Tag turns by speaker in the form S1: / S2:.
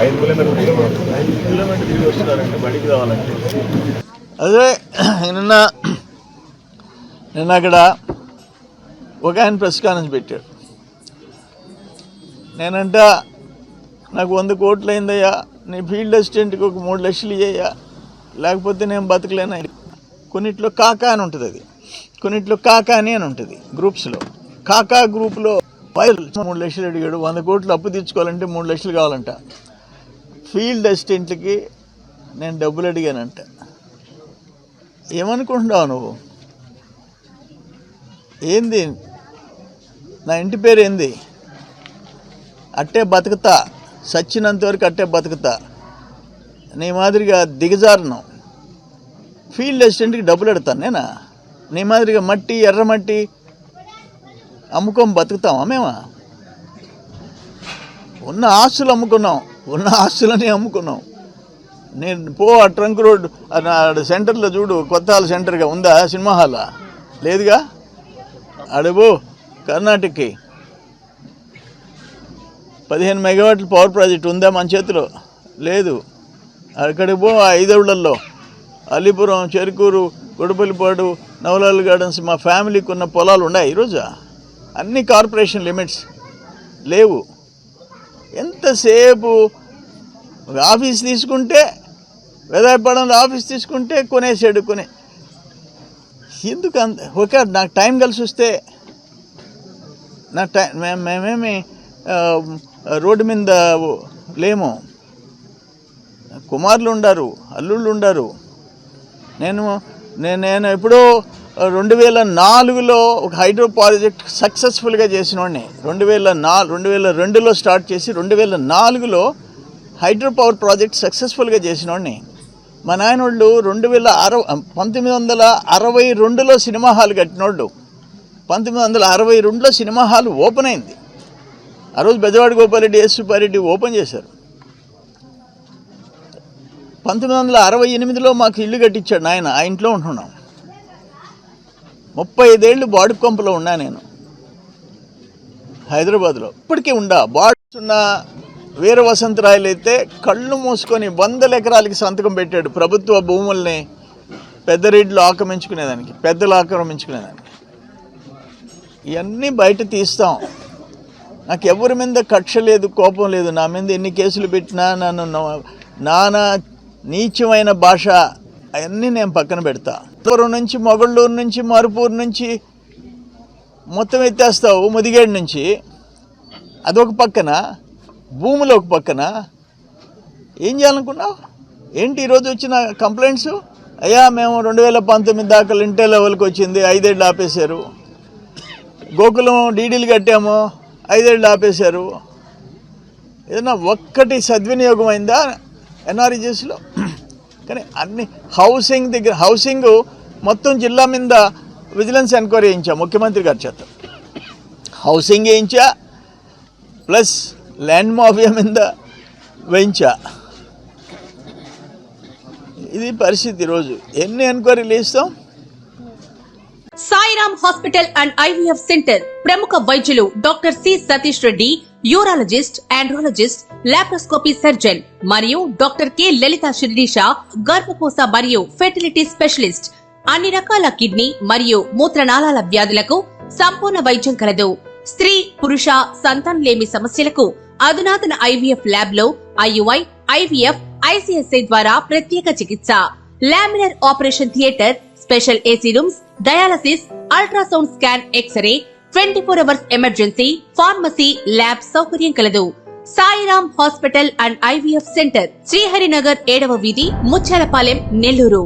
S1: ఐదు కిలోమీటర్లు ఐదు కిలోమీటర్లు తిరిగి వస్తున్నారండి బడికి రావాలంటే
S2: అదే నిన్న నిన్న అక్కడ ఒక ఆయన ప్రెస్ కాన్ఫరెన్స్ పెట్టాడు. నేనంట నాకు వంద కోట్లు అయిందయ్యా నీ ఫీల్డ్ అసిస్టెంట్కి ఒక మూడు లక్షలు ఇయ్యయ్యా లేకపోతే నేను బతకలేను కొన్నిట్లో కాకా అని ఉంటుంది అది. కొన్నిట్లో కాకా అని అని ఉంటుంది గ్రూప్స్లో కాకా గ్రూప్లో ఫైవ్ మూడు లక్షలు అడిగాడు వంద కోట్లు అప్పు తీర్చుకోవాలంటే మూడు లక్షలు కావాలంట. ఫీల్డ్ అసిస్టెంట్లకి నేను డబ్బులు అడిగానంట. ఏమనుకుంటున్నావు నువ్వు? ఏంది? నా ఇంటి పేరు ఏంది? అట్టే బతుకుతా. సచ్చినంత వరకు అట్టే బతుకుతా. నీ మాదిరిగా దిగజారును. ఫీల్డ్ అసిస్టెంట్కి డబ్బులు పెడతాను నేనా? నీ మాదిరిగా మట్టి ఎర్ర మట్టి అమ్ముకొని బతుకుతామా మేమా? ఉన్న ఆస్తులు అమ్ముకున్నాం. ఉన్న ఆస్తులని అమ్ముకున్నాం. నేను పో ఆ ట్రంక్ రోడ్ సెంటర్లో చూడు కొత్త హాల్ సెంటర్గా ఉందా? Cinema hall? లేదుగా? అడుగు కర్ణాటకకి. పదిహేను మెగావాట్ల పవర్ ప్రాజెక్ట్ ఉందా మన చేతిలో? లేదు. అక్కడికి పో ఆ ఐదవుళ్ళల్లో అలీపురం చెరుకూరు గుడపల్లిపాడు నవలాల్ గార్డెన్స్ మా ఫ్యామిలీకి ఉన్న పొలాలు ఉన్నాయి ఈరోజు? అన్ని కార్పొరేషన్ లిమిట్స్ లేవు. ఎంతసేపు ఆఫీస్ తీసుకుంటే వెదాయపడంలో ఆఫీస్ తీసుకుంటే కొనేసాడు కొనే ఎందుకు అంత ఓకే నాకు టైం కలిసి వస్తే నా టైం మేము మేమేమి రోడ్డు మీద లేము. కుమారులు ఉండారు అల్లుళ్ళు ఉండారు. నేను నేను నేను ఎప్పుడో రెండు వేల నాలుగులో ఒక హైడ్రో ప్రాజెక్ట్ సక్సెస్ఫుల్గా చేసినోడిని. రెండు వేల నాలుగు రెండు వేల రెండులో స్టార్ట్ చేసి రెండు వేల నాలుగులో హైడ్రో పవర్ ప్రాజెక్ట్ సక్సెస్ఫుల్గా చేసినోడిని. మా నాయనోళ్ళు రెండు వేల అరవై పంతొమ్మిది వందల అరవై రెండులో సినిమా హాల్ కట్టినోళ్ళు. పంతొమ్మిది వందల అరవై రెండులో సినిమా హాల్ ఓపెన్ అయింది. ఆ రోజు బెజవాడ గోపాలరెడ్డి ఎస్ సుబ్బారెడ్డి ఓపెన్ చేశారు. పంతొమ్మిది వందల అరవై ఎనిమిదిలో మాకు ఇల్లు కట్టించాడు నాయన ఆ ఇంట్లో ఉంటున్నాం. ముప్పై ఐదేళ్ళు బాడుకొంపలో ఉన్నా నేను. హైదరాబాద్లో. ఇప్పటికీ ఉండా బాడ్స్ ఉన్న వీర వసంతరాయలు అయితే కళ్ళు మూసుకొని వందల ఎకరాలకి సంతకం పెట్టాడు ప్రభుత్వ భూముల్ని పెద్ద రేట్లు ఆక్రమించుకునేదానికి పెద్దలు ఆక్రమించుకునేదానికి. ఇవన్నీ బయట తీస్తాం. నాకు ఎవరి మీద కక్ష లేదు కోపం లేదు. నా మీద ఎన్ని కేసులు పెట్టినా నన్ను నానా నీచమైన భాష అవన్నీ నేను పక్కన పెడతా. ఉత్తరం నుంచి మొగళ్ళూరు నుంచి మరుపూరు నుంచి మొత్తం ఎత్తేస్తావు ముదిగేడు నుంచి. అదొక పక్కన భూములు ఒక పక్కన ఏం చేయాలనుకున్నావు? ఏంటి ఈరోజు వచ్చిన కంప్లైంట్స్ అయ్యా మేము రెండు వేల పంతొమ్మిది దాకా ఇంటే లెవెల్కి వచ్చింది ఐదేళ్ళు ఆపేశారు. గోకులం డీడీలు కట్టాము ఐదేళ్ళు ఆపేశారు. ఏదైనా ఒక్కటి సద్వినియోగం అయిందా ఎన్ఆర్ఈజెస్లో కానీ అన్ని హౌసింగ్ దగ్గర హౌసింగ్ మొత్తం జిల్లా మీద విజిలెన్స్ ఎంక్వైరీ చేయించా ముఖ్యమంత్రి గారి చేత. హౌసింగ్ వేయించా ప్లస్ ల్యాండ్ మాఫియా మీద వేయించా. ఇది పరిస్థితి రోజు. ఎన్ని ఎంక్వైరీలు ఇస్తాం
S3: Sairam hospital and IVF centre. ప్రముఖ వైద్యులు doctor C Satish Reddy urologist andrologist laparoscopy surgeon మరియు డాక్టర్ కె లలిత శిరీష గర్భకోశ మరియు ఫెర్టిలిటీ స్పెషలిస్ట్. అన్ని రకాల కిడ్నీ మరియు మూత్రనాళాల వ్యాధులకు సంపూర్ణ వైద్యం కలదు. స్త్రీ పురుష సంతానలేమి సమస్యలకు అధునాతన ఐవీఎఫ్ ల్యాబ్లో ఐయుఐ ఐవీఎఫ్ ఐసిఎస్ఐ ద్వారా ప్రత్యేక చికిత్స. Laminar operation theatre special AC rooms dialysis ultrasound scan X-ray twenty four hours emergency pharmacy lab సౌకర్యం కలదు. Sairam hospital and IVF centre Sriharinagar ఏడవ వీధి ముచ్చాలపాలెం నెల్లూరు.